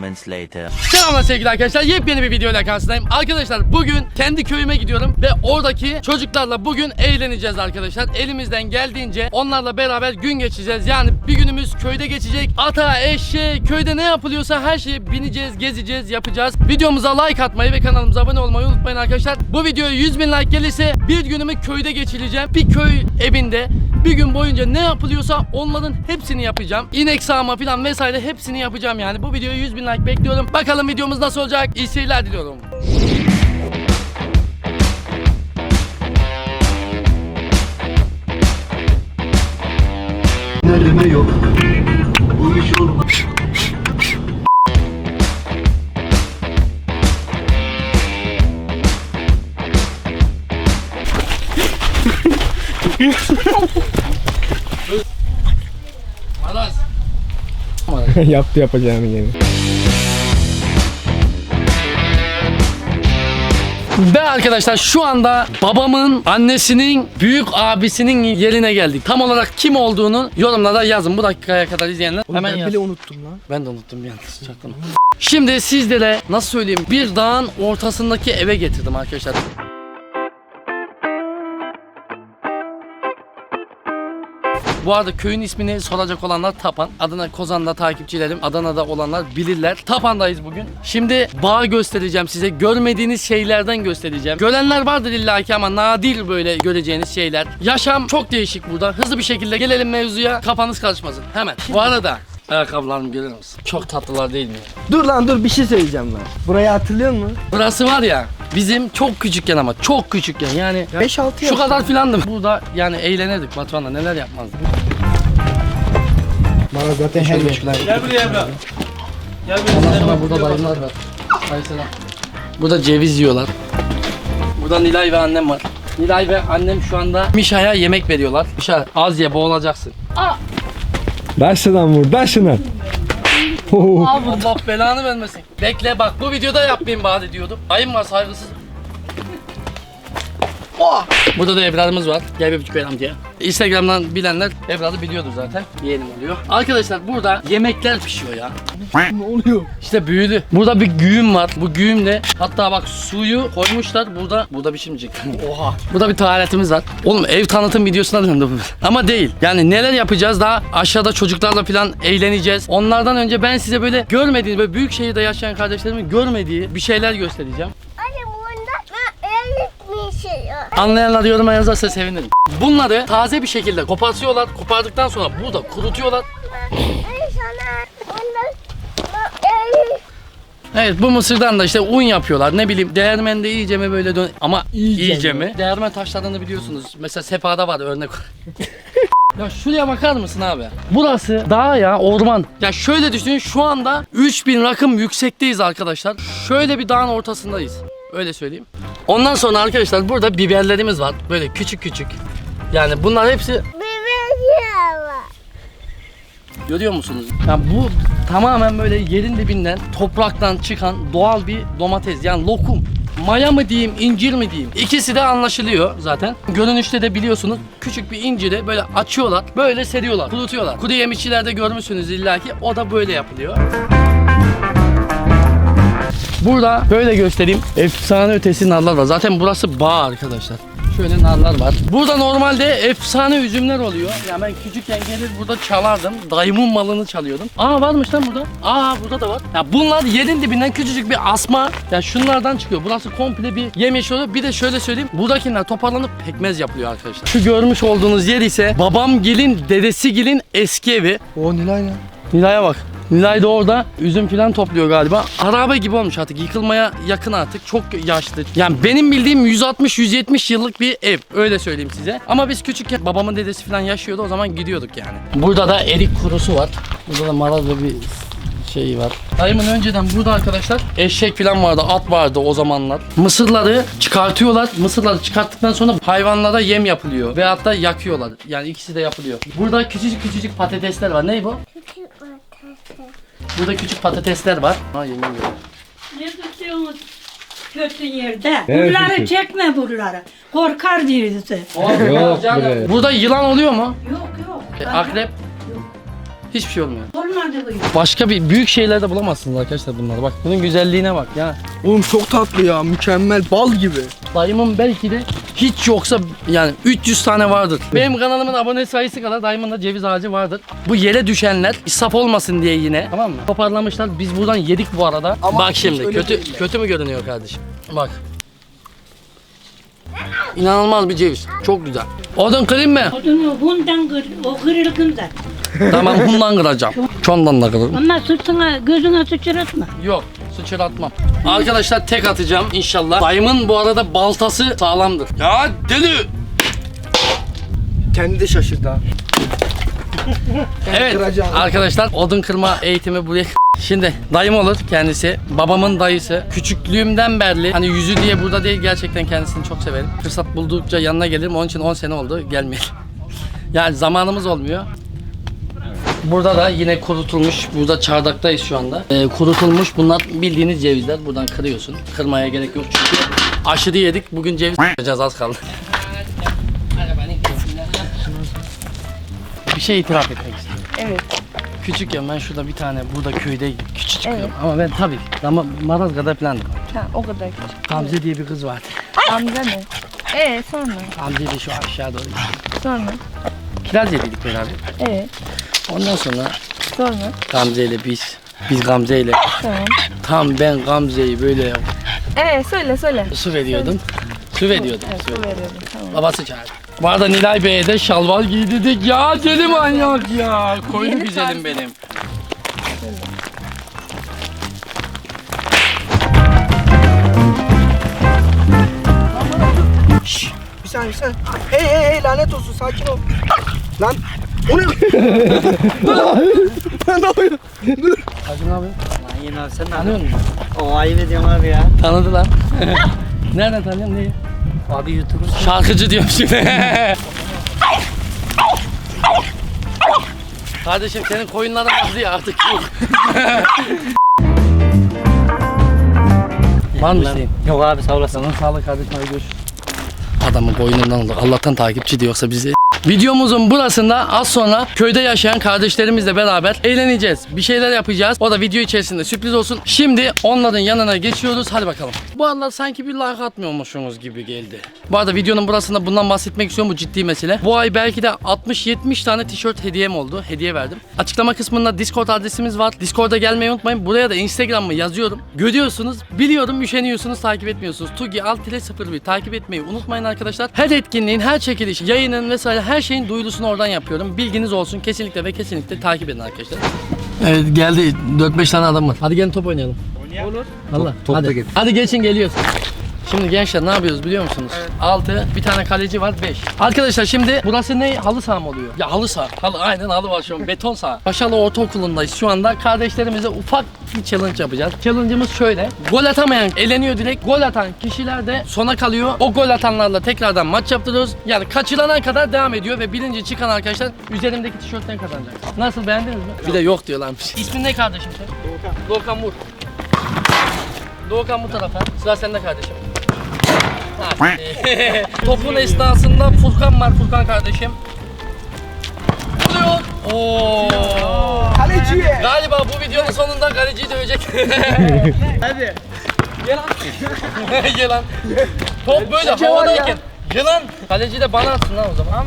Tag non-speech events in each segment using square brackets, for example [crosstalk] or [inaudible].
moments later. Selamlar sevgili arkadaşlar. Yepyeni bir videoyla karşınızdayım. Arkadaşlar bugün kendi köyüme gidiyorum ve oradaki çocuklarla bugün eğleneceğiz arkadaşlar. Elimizden geldiğince onlarla beraber gün geçeceğiz. Yani bir günümüz köyde geçecek. Ata, eşeğe, köyde ne yapılıyorsa her şeyi bineceğiz, gezeceğiz, yapacağız. Videomuza like atmayı ve kanalımıza abone olmayı unutmayın arkadaşlar. Bu videoya 100 bin like gelirse bir günümü köyde geçireceğim. Bir köy evinde bir gün boyunca ne yapılıyorsa onların hepsini yapacağım. İnek sağma falan vesaire hepsini yapacağım yani. Bu videoya 100 bin like bekliyorum. Bakalım videomuz nasıl olacak? İyi seyirler diliyorum. ilerleme yok. Bu iş olmaz. Yaptı yapacağını yine. Ve arkadaşlar şu anda babamın annesinin büyük abisinin yerine geldik. Tam olarak kim olduğunu yorumlara yazın. Bu dakikaya kadar izleyenler hemen ben yaz. bile unuttum lan. Ben de unuttum bir yalnız çaktım. Şimdi sizlere nasıl söyleyeyim bir dağın ortasındaki eve getirdim arkadaşlar. Bu arada köyün ismini soracak olanlar Tapan. Adana Kozan'da takipçilerim, Adana'da olanlar bilirler. Tapan'dayız bugün. Şimdi bağ göstereceğim size. Görmediğiniz şeylerden göstereceğim. Görenler vardır illaki ama nadir böyle göreceğiniz şeyler. Yaşam çok değişik burada. Hızlı bir şekilde gelelim mevzuya. Kafanız karışmasın. Hemen. Bu arada ayakkabılarımı görüyor musun? Çok tatlılar değil mi? Dur lan dur bir şey söyleyeceğim lan. Burayı hatırlıyor musun? Burası var ya bizim çok küçükken ama çok küçükken yani 5-6 yaş. şu kadar filandım. Burada yani eğlenirdik Batuhan'la neler yapmazdık. Bana zaten her yer. Gel buraya Emrah. Gel Ondan buraya. sonra burada dayımlar var. Hay selam. Burada ceviz yiyorlar. Burada Nilay ve annem var. Nilay ve annem şu anda Mişa'ya yemek veriyorlar. Mişa az ye boğulacaksın. Daşından vur daşından. Oo. Allah belanı vermesin. Bekle bak bu videoda yapmayayım bari diyordum. Dayım var saygısız. Oh! Burada da Ebrar'ımız var. Gel bir buçuk ver amcaya. Instagram'dan bilenler Ebrar'ı biliyordur zaten. Yeğenim oluyor. Arkadaşlar burada yemekler pişiyor ya. ne oluyor? İşte büyülü. Burada bir güğüm var. Bu güğümle hatta bak suyu koymuşlar. Burada burada pişmeyecek. Oha. Burada bir tuvaletimiz var. Oğlum ev tanıtım videosuna döndü bu. [laughs] Ama değil. Yani neler yapacağız daha aşağıda çocuklarla falan eğleneceğiz. Onlardan önce ben size böyle görmediğiniz böyle büyük şehirde yaşayan kardeşlerimin görmediği bir şeyler göstereceğim. Anne bunda öyle bir şey yok. Anlayanlar yoruma yazarsa sevinirim. Bunları taze bir şekilde kopartıyorlar. Kopardıktan sonra burada kurutuyorlar. Evet bu mısırdan da işte un yapıyorlar. Ne bileyim değirmende iyice mi böyle dön ama İyice iyice, mi? mi? Değirmen taşlarını biliyorsunuz. Mesela sefada var örnek. [laughs] ya şuraya bakar mısın abi? Burası dağ ya orman. Ya şöyle düşünün şu anda 3000 rakım yüksekteyiz arkadaşlar. Şöyle bir dağın ortasındayız. Öyle söyleyeyim. Ondan sonra arkadaşlar burada biberlerimiz var. Böyle küçük küçük. Yani bunlar hepsi. Görüyor musunuz? Ya bu tamamen böyle yerin dibinden, topraktan çıkan doğal bir domates. Yani lokum. Maya mı diyeyim, incir mi diyeyim? İkisi de anlaşılıyor zaten. Görünüşte de biliyorsunuz küçük bir inciri böyle açıyorlar, böyle seriyorlar, kurutuyorlar. Kuru yemişçilerde görmüşsünüz illaki o da böyle yapılıyor. Burada böyle göstereyim. Efsane ötesi narlar var. Zaten burası bağ arkadaşlar. Şöyle narlar var. Burada normalde efsane üzümler oluyor. Ya ben küçükken gelir burada çalardım. Dayımın malını çalıyordum. Aa varmış lan burada. Aa burada da var. Ya bunlar yerin dibinden küçücük bir asma. Ya şunlardan çıkıyor. Burası komple bir yemiş oluyor. Bir de şöyle söyleyeyim. Buradakiler toparlanıp pekmez yapılıyor arkadaşlar. Şu görmüş olduğunuz yer ise babam gilin, dedesi gilin eski evi. O Nilay lan. Nilay'a bak. Nilay da orada üzüm falan topluyor galiba. Arabe gibi olmuş artık. Yıkılmaya yakın artık. Çok yaşlı. Yani benim bildiğim 160-170 yıllık bir ev. Öyle söyleyeyim size. Ama biz küçükken babamın dedesi falan yaşıyordu. O zaman gidiyorduk yani. Burada da erik kurusu var. Burada da marazlı bir şey var. Dayımın önceden burada arkadaşlar eşek falan vardı, at vardı o zamanlar. Mısırları çıkartıyorlar. Mısırları çıkarttıktan sonra hayvanlara yem yapılıyor. Veyahut da yakıyorlar. Yani ikisi de yapılıyor. Burada küçücük küçücük patatesler var. Ne bu? Burada küçük patatesler var. Ha yemin. Ne tutuyorsunuz kötü yerde? Evet, Buraları kötü. çekme buraları. Korkar birisi. Yok. Burada yılan oluyor mu? Yok yok. E, Akrep. Hiçbir şey olmuyor. Olmadı. Başka bir büyük şeylerde bulamazsınız arkadaşlar bunları. Bak bunun güzelliğine bak ya. Oğlum çok tatlı ya. Mükemmel. Bal gibi. Dayımın belki de hiç yoksa yani 300 tane vardır. Benim kanalımın abone sayısı kadar dayımın da ceviz ağacı vardır. Bu yere düşenler israf olmasın diye yine tamam mı? Toparlamışlar. Biz buradan yedik bu arada. Ama Bak şimdi kötü kötü mü görünüyor kardeşim? Bak. İnanılmaz bir ceviz. Çok güzel. Odun kırayım mı? Odunu bundan kır, o kırılgında. Tamam bundan kıracağım. Çondan da kırarım. Ama sırtına, gözüne sıçratma. Yok sıçratmam. Arkadaşlar tek atacağım inşallah. Dayımın bu arada baltası sağlamdır. Ya deli. Kendi de şaşırdı ha. [laughs] Evet kıracağım. arkadaşlar odun kırma eğitimi buraya Şimdi dayım olur kendisi. Babamın dayısı. Küçüklüğümden beri hani yüzü diye burada değil gerçekten kendisini çok severim. Fırsat buldukça yanına gelirim. Onun için 10 sene oldu gelmeyelim. [laughs] Yani zamanımız olmuyor. Burada da yine kurutulmuş, burada çardaktayız şu anda. Ee, kurutulmuş bunlar bildiğiniz cevizler. Buradan kırıyorsun. Kırmaya gerek yok çünkü aşırı yedik. Bugün ceviz yapacağız az kaldı. Bir şey itiraf etmek istiyorum. Evet. Küçükken ben şurada bir tane burada köyde küçük çıkıyorum. Ama ben tabii ama Marazga'da plandım. Ha, o kadar küçük. Gamze diye bir kız vardı. Amca mı? Ee sonra? Gamze de şu aşağı doğru. Sonra? Kiraz yedik beraber. Evet. Ondan sonra Sonra? Gamze ile biz biz Gamze ile Tamam. tam ben Gamze'yi böyle Ee söyle söyle. su veriyordum. Su veriyordum. Evet su su veriyordum. veriyorum tamam. Babası çağırdı. Bu arada Nilay Bey'e de şalvar giydirdik. Ya deli manyak ya. Koydu Yeni güzelim tarz. benim. Bir saniye bir saniye. Hey hey hey lanet olsun sakin ol. Lan. Ne? Lan ne yapıyor? Dur. Hacı ne yapıyorsun? Lan yine abi sen ne Tanıyor musun? O ayıp ediyorum abi ya. Tanıdı lan. Nereden tanıyorsun neyi? Abi YouTuber. Şarkıcı diyorum şimdi. Kardeşim senin koyunların azdı ya artık yok. Var mı isteğin? Yok abi sağ olasın. Sağlık kardeşim hadi görüşürüz. Adamın koyunundan oldu. Allah'tan takipçi yoksa bizi. Videomuzun burasında az sonra köyde yaşayan kardeşlerimizle beraber eğleneceğiz. Bir şeyler yapacağız. O da video içerisinde sürpriz olsun. Şimdi onların yanına geçiyoruz. Hadi bakalım. Bu aralar sanki bir like atmıyormuşsunuz gibi geldi. Bu arada videonun burasında bundan bahsetmek istiyorum. Bu ciddi mesele. Bu ay belki de 60-70 tane tişört hediyem oldu. Hediye verdim. Açıklama kısmında Discord adresimiz var. Discord'a gelmeyi unutmayın. Buraya da Instagram'ı yazıyorum. Görüyorsunuz. Biliyorum üşeniyorsunuz takip etmiyorsunuz. Tugi alt 01 takip etmeyi unutmayın arkadaşlar. Her etkinliğin, her çekiliş, yayının vesaire her şeyin duyurusunu oradan yapıyorum. Bilginiz olsun. Kesinlikle ve kesinlikle takip edin arkadaşlar. Evet geldi 4-5 tane adam var. Hadi gelin top oynayalım. Olur. Allah. top da hadi. hadi geçin geliyoruz. Şimdi gençler ne yapıyoruz biliyor musunuz? 6, bir tane kaleci var 5. Arkadaşlar şimdi burası ne? Halı saha mı oluyor? Ya halı saha. Halı, aynen halı var şu an. Beton saha. Paşalı Ortaokulu'ndayız şu anda. Kardeşlerimize ufak bir challenge yapacağız. Challenge'ımız şöyle. Gol atamayan eleniyor direkt. Gol atan kişiler de sona kalıyor. O gol atanlarla tekrardan maç yaptırıyoruz. Yani kaçırana kadar devam ediyor ve birinci çıkan arkadaşlar üzerimdeki tişörtten kazanacak. Nasıl beğendiniz mi? Bir de yok diyorlarmış. İsmin ne kardeşim senin? Doğukan. Doğukan Vur. Doğukan bu tarafa. Sıra sende kardeşim. Ha. [laughs] Topun esnasında Furkan var Furkan kardeşim. Vuruyor. Oo. Kaleciye. Galiba bu videonun sonunda kaleciyi dövecek. [laughs] Hadi. Gel lan. [laughs] Top böyle Şike var havadayken. Yılan. Kaleci de bana atsın lan o zaman.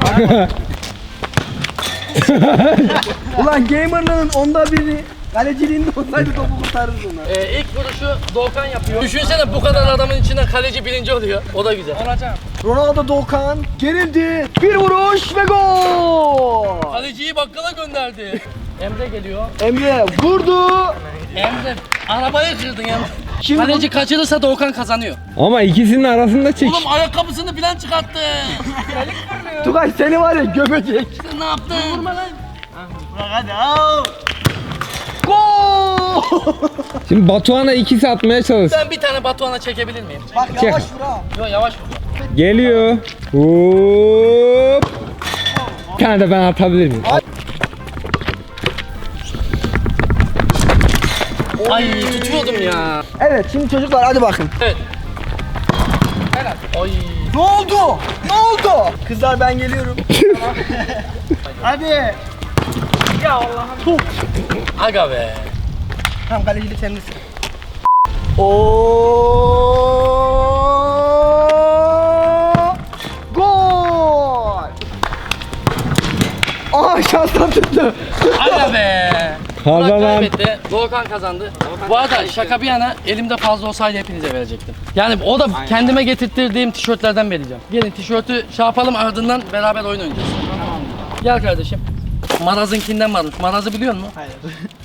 Ulan gamer'ların onda biri kaleciliğinde olsaydı topu kurtarırız onlar. Ee, ilk vuruşu Doğukan yapıyor. Düşünsene bu kadar adamın içinden kaleci birinci oluyor. O da güzel. Olacak. Ronaldo Doğukan gerildi. Bir vuruş ve gol. Kaleciyi bakkala gönderdi. Emre geliyor. Emre vurdu. Emre arabayı kırdın Emre. Şimdi Kaleci kaçırırsa Doğukan kazanıyor. Ama ikisinin arasında çek. Oğlum ayakkabısını bilen çıkarttı. Tugay seni var ya gömecek. Sen ne yaptın? Vurma lan. Bırak hadi. Al. Gol. [laughs] Şimdi Batuhan'a ikisi atmaya çalış. Ben bir tane Batuhan'a çekebilir miyim? Bak yavaş vur ha. Yo yavaş vur. Geliyor. Hop. Bir tane de ben atabilir miyim? Ay tutuyordum ya. Evet şimdi çocuklar hadi bakın. Evet. Helal. Ay. Ne oldu? Ne oldu? Kızlar ben geliyorum. [laughs] Hadi. Aga be. Tamam kalecilik sendesin. Oo! Gol! Aa şanslar tuttu. Aga be. Burak Kazanan. kaybetti. Doğukan kazandı. Bu arada şaka bir yana elimde fazla olsaydı hepinize verecektim. Yani o da kendime getirttirdiğim tişörtlerden vereceğim. Gelin tişörtü şey yapalım ardından beraber oyun oynayacağız. Gel kardeşim. Maraz'ınkinden varmış. Maraz'ı biliyor musun? Hayır.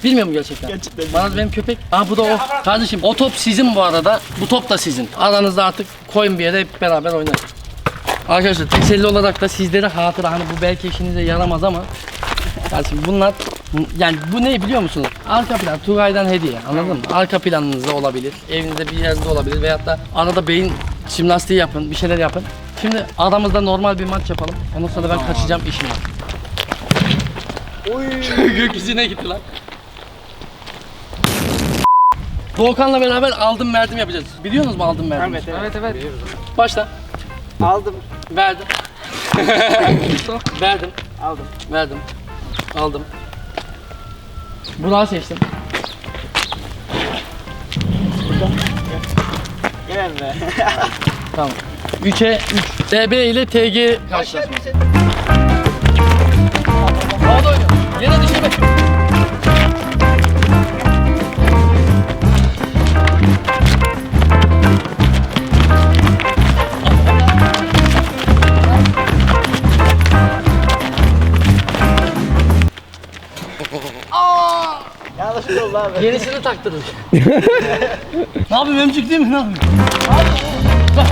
Bilmiyor musun gerçekten? Gerçekten Maraz benim köpek. Aa bu da o. Kardeşim o top sizin bu arada. Bu top da sizin. Aranızda artık koyun bir yere hep beraber oynayın. Arkadaşlar teselli olarak da sizlere hatıra hani bu belki işinize yaramaz ama Kardeşim bunlar yani bu ne biliyor musunuz? Arka plan Tugay'dan hediye anladın mı? Arka planınızda olabilir, evinizde bir yerde olabilir veyahut da arada beyin jimnastiği yapın, bir şeyler yapın. Şimdi aramızda normal bir maç yapalım. Ondan sonra ben kaçacağım işim var. [laughs] Gökyüzüne gitti lan. Doğukan'la beraber aldım verdim yapacağız. Biliyorsunuz mu aldım verdim? Evet evet. Evet evet. Başla. Aldım. Verdim. [laughs] verdim. Aldım. Verdim. Aldım. Burak'ı seçtim. Gel be. Tamam. 3'e 3. DB ile TG karşılaşma. Yere düşürme. Yanlışlıkla oldu abi. Yenisini taktırmış. [laughs] ne yapayım emcik değil mi? Ne yapayım? Bak.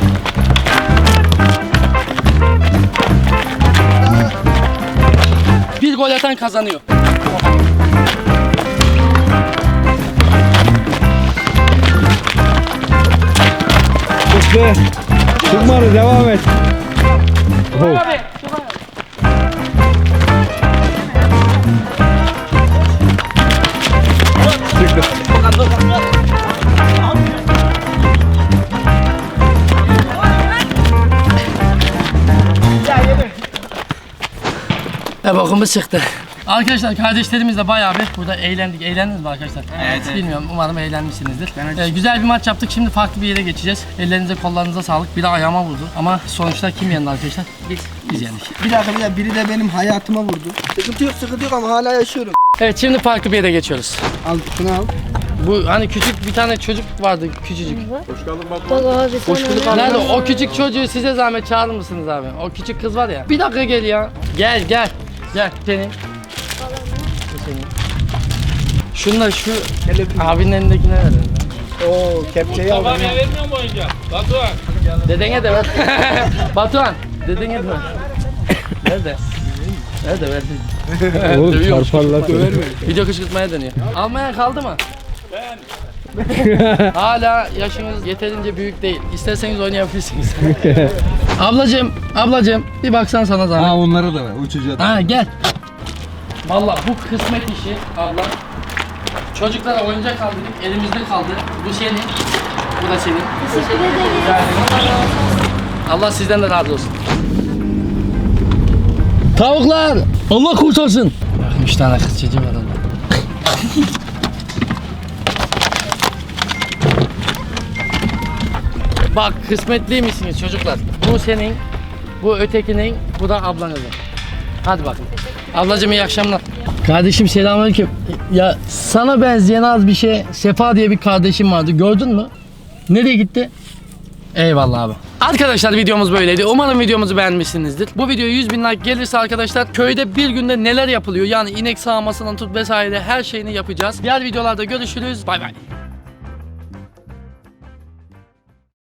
Bir gol atan kazanıyor. Çıktı. Çıkmadı devam et. Oh. Çıktı. E bokumuz çıktı. Arkadaşlar kardeşlerimizle bayağı bir burada eğlendik. Eğlendiniz mi arkadaşlar? Evet. Bilmiyorum umarım eğlenmişsinizdir. E, güzel bir maç yaptık. Şimdi farklı bir yere geçeceğiz. Ellerinize kollarınıza sağlık. Biri ayağıma vurdu. Ama sonuçta kim yendi arkadaşlar? Biz. Biz yendik. Bir dakika bir dakika biri de benim hayatıma vurdu. Sıkıntı yok sıkıntı yok ama hala yaşıyorum. Evet şimdi farklı bir yere geçiyoruz. Al şunu al. Bu hani küçük bir tane çocuk vardı küçücük. Bak abi sana ne? Nerede o küçük çocuğu size zahmet çağırır mısınız abi? O küçük kız var ya. Bir dakika gel ya. Gel gel. Gel senin. Bu senin. Şunla şu abinin elindekine verelim. Oo kepçeyi aldım. Dedene de ver. Batuhan. Dedene de ver. [laughs] Nerede? Nerede ver? Oğlum çarparlar. Video kışkırtmaya dönüyor. Almaya kaldı mı? [laughs] Hala yaşınız yeterince büyük değil. İsterseniz oynayabilirsiniz. [laughs] ablacığım, ablacığım bir baksan sana zahmet. Ha onlara da ver uçacak. Ha gel. Vallahi bu kısmet işi abla. Çocuklara oyuncak aldık, elimizde kaldı. Bu senin, bu da senin. Teşekkür ederim. Allah sizden de razı olsun. Tavuklar! Allah kurtarsın. Bakın üç tane kız çocuğu var orada. [laughs] Bak kısmetliymişsiniz çocuklar. Bu senin, bu ötekinin, bu da ablanızın. Hadi bakın. Ablacığım iyi akşamlar. Kardeşim selamünaleyküm. Ya sana benzeyen az bir şey Sefa diye bir kardeşim vardı. Gördün mü? Nereye gitti? Eyvallah abi. Arkadaşlar videomuz böyleydi. Umarım videomuzu beğenmişsinizdir. Bu video 100 bin like gelirse arkadaşlar köyde bir günde neler yapılıyor yani inek sağmasından tut vesaire her şeyini yapacağız. Diğer videolarda görüşürüz. Bay bay.